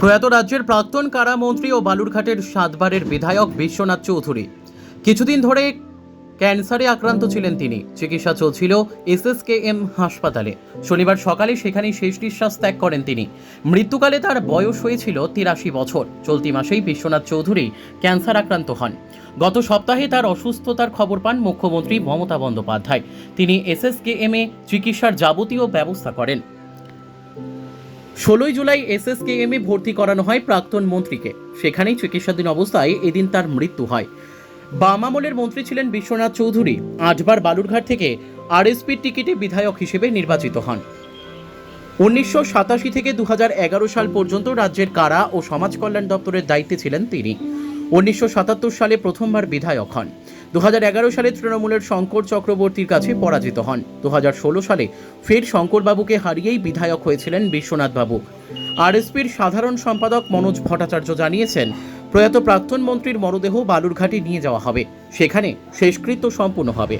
প্রয়াত রাজ্যের প্রাক্তন কারামন্ত্রী ও বালুরঘাটের সাতবারের বিধায়ক বিশ্বনাথ চৌধুরী। কিছুদিন ধরে ক্যান্সারে আক্রান্ত ছিলেন তিনি। চিকিৎসা চলছিল এসএসকেএম হাসপাতালে। শনিবার সকালে সেখানেই শেষ নিঃশ্বাস ত্যাগ করেন তিনি। মৃত্যুকালে তার বয়স হয়েছিল তিরাশি বছর। চলতি মাসেই বিশ্বনাথ চৌধুরী ক্যান্সার আক্রান্ত হন। গত সপ্তাহে তার অসুস্থতার খবর পান মুখ্যমন্ত্রী মমতা বন্দ্যোপাধ্যায়। তিনি এসএসকেএম চিকিৎসার যাবতীয় ব্যবস্থা করেন। ষোলোই জুলাই এসএসকেএম ভর্তি করানো হয় প্রাক্তন মন্ত্রীকে। সেখানেই চিকিৎসাধীন অবস্থায় এদিন তার মৃত্যু হয়। বাম আমলের মন্ত্রী ছিলেন বিশ্বনাথ চৌধুরী। আটবার বালুরঘাট থেকে আরএসপির টিকিটে বিধায়ক হিসেবে নির্বাচিত হন। উনিশশো সাতাশি থেকে দু হাজার এগারো সাল পর্যন্ত রাজ্যের কারা ও সমাজ কল্যাণ দপ্তরের দায়িত্বে ছিলেন তিনি। উনিশশো সাতাত্তর সালে প্রথমবার বিধায়ক হন। দু হাজার এগারো সালে তৃণমূলের শঙ্কর চক্রবর্তীর কাছে পরাজিত হন। দু হাজার ষোলো সালে ফের শঙ্করবাবুকে হারিয়েই বিধায়ক হয়েছিলেন বিশ্বনাথ বাবু আরএসপির সাধারণ সম্পাদক মনোজ ভট্টাচার্য জানিয়েছেন, প্রয়াত প্রাক্তন মন্ত্রীর মরদেহ বালুরঘাটে নিয়ে যাওয়া হবে। সেখানে শেষকৃত্য সম্পূর্ণ হবে।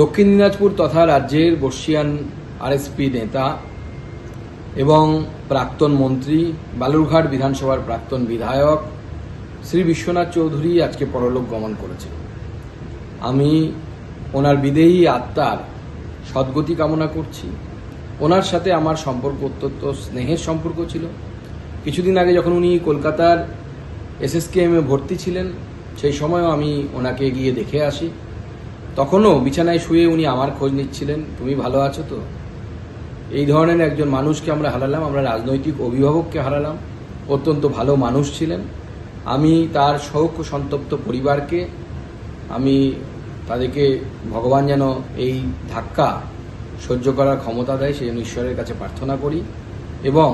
দক্ষিণ দিনাজপুর তথা রাজ্যের বর্ষিয়ান আরএসপি নেতা এবং প্রাক্তন মন্ত্রী, বালুরঘাট বিধানসভার প্রাক্তন বিধায়ক শ্রী বিশ্বনাথ চৌধুরী আজকে পরলোক গমন করেছেন আমি ওনার বিদেহী আত্মার সদ্গতি কামনা করছি। ওনার সাথে আমার সম্পর্ক অত্যন্ত স্নেহের সম্পর্ক ছিল। কিছুদিন আগে যখন উনি কলকাতার এসএসকেএমে ভর্তি ছিলেন, সেই সময়ও আমি ওনাকে গিয়ে দেখে আসি। তখনও বিছানায় শুয়ে উনি আমার খোঁজ নিচ্ছিলেন, তুমি ভালো আছো তো? এই ধরনের একজন মানুষকে আমরা হারালাম, আমরা রাজনৈতিক অভিভাবককে হারালাম। অত্যন্ত ভালো মানুষ ছিলেন। আমি তার শোক সন্তপ্ত পরিবারকে, আমি তাদেরকে ভগবান যেন এই ধাক্কা সহ্য করার ক্ষমতা দেয়, সেই ঈশ্বরের কাছে প্রার্থনা করি এবং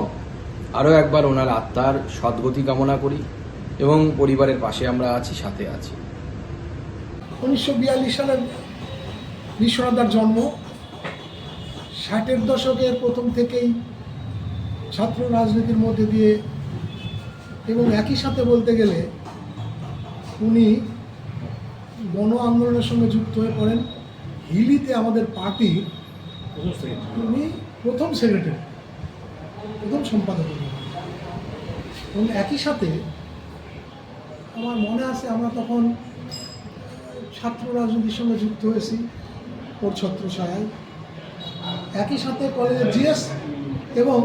আরও একবার ওনার আত্মার সদ্গতি কামনা করি এবং পরিবারের পাশে আমরা আছি, সাথে আছি। উনিশশো বিয়াল্লিশ সালে বিশ্বনাথার জন্ম। ষাটের দশকের প্রথম থেকেই ছাত্র রাজনীতির মধ্যে দিয়ে এবং একই সাথে বলতে গেলে উনি গণ আন্দোলনের সঙ্গে যুক্ত হয়ে পড়েন। হিলিতে আমাদের পার্টি উনি প্রথম সেক্রেটারি, প্রথম সম্পাদক। এবং একই সাথে আমার মনে আছে আমরা তখন ছাত্র রাজনীতির সঙ্গে যুক্ত হয়েছি, ওর ছত্র ছত্রছায়ায় একই সাথে কলেজের জিএস এবং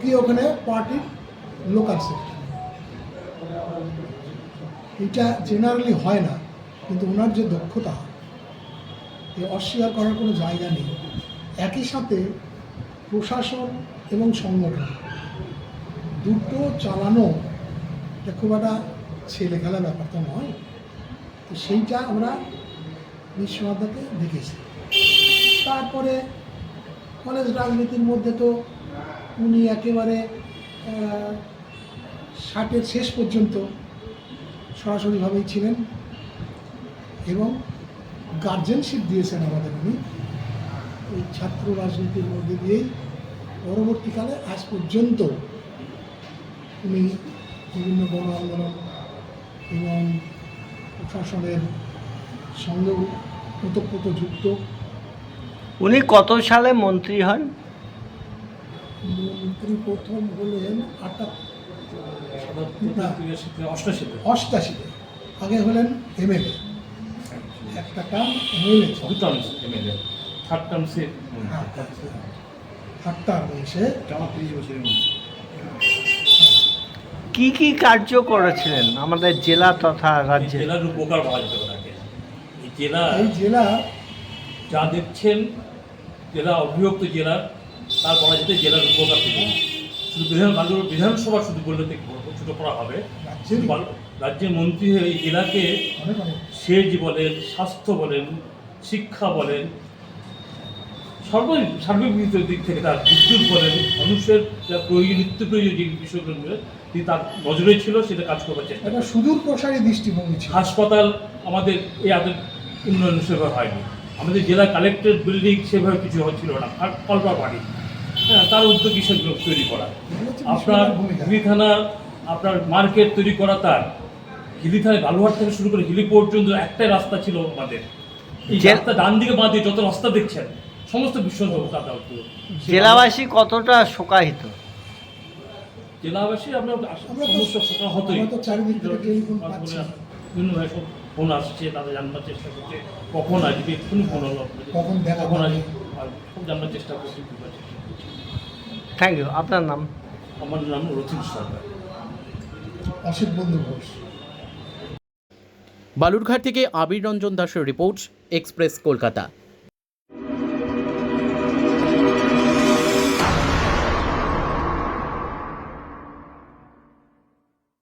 কি ওখানে পার্টির লোকাল সেক্রেটারি। এটা জেনারেলি হয় না, কিন্তু ওনার যে দক্ষতা, এ অস্বীকার করার কোনো জায়গা নেই। একই সাথে প্রশাসন এবং সংগঠন, দুটো চালানো এটা খুব একটা ছেলে খেলা ব্যাপার তো নয়। তো সেইটা আমরা বিশ্বনাথকে দেখেছি। তারপরে কলেজ রাজনীতির মধ্যে তো উনি একেবারে ষাটের শেষ পর্যন্ত সরাসরিভাবেই ছিলেন এবং গার্জেনশিপ দিয়েছেন আমাদের উনি। ওই ছাত্র রাজনীতির মধ্যে দিয়েই পরবর্তীকালে আজ পর্যন্ত উনি বিভিন্ন গণ আন্দোলন এবং প্রশাসনের সঙ্গেও ওতপ্রোত যুক্ত। উনি কত সালে মন্ত্রী হন? মন্ত্রী প্রথম হলেন আটাত্তর অষ্টাশিতে। আগে হলেন এমএলএ একটা টার্ম এমএলএ থার্ড টার্ম সে। আট টার্ম এসে কি কি কার্য করেছিলেন আমাদের জেলা তথা রাজ্যে? জেলার উপকার বলা যেতে পারে এই জেলা এই জেলা যা দেখছেন জেলা অবিভক্ত জেলার তার বলা যেতে জেলার উপকার শুধু বিধান বালুর বিধানসভা শুধু বললে ছোট করা হবে। রাজ্যের মন্ত্রী হয়ে এই জেলাকে সেচ বলেন স্বাস্থ্য বলেন শিক্ষা বলেন সর্ব সার্বিক দিক থেকে তার বিদ্যুৎ বলেন মানুষের যা প্রয়োজন নিত্য প্রয়োজন যে বিষয়গুলো তিনি তার নজরে ছিল সেটা কাজ করবার চেষ্টা একটা সুদূর প্রসারী দৃষ্টিভঙ্গি ছিল। হাসপাতাল আমাদের এই আদের উন্নয়ন সেভাবে হয়নি। আমাদের জেলা কালেক্টর বিল্ডিং সেভাবে কিছু হচ্ছিল না। আর কল্পা বাড়ি। তার উদ্যোগী সেগুলো তৈরি করা। আপনার হিলি থানা আপনার মার্কেট তৈরি করা তার। হিলি থানায় বালুঘাট থেকে শুরু করে হিলি পর্যন্ত একটাই রাস্তা ছিল আমাদের এই রাস্তা ডান দিকে বাঁ দিকে যত রাস্তা দেখছেন সমস্ত দায়িত্ব। জেলাবাসী কতটা শোকাহিত? জেলাবাসী আমরা। বিভিন্নভাবে সব ফোন আসছে তাদের জানবার চেষ্টা করছে কখন আসবে এক্ষুনি ফোন হলো কখন? আসবে? করছি চেষ্টা করছি। থ্যাংক ইউ আপনার নাম? আমার নাম রথিন সরকার। অসিত বন্ধু ঘোষ। বালুরঘাট থেকে আবির রঞ্জন দাসের রিপোর্ট এক্সপ্রেস কলকাতা।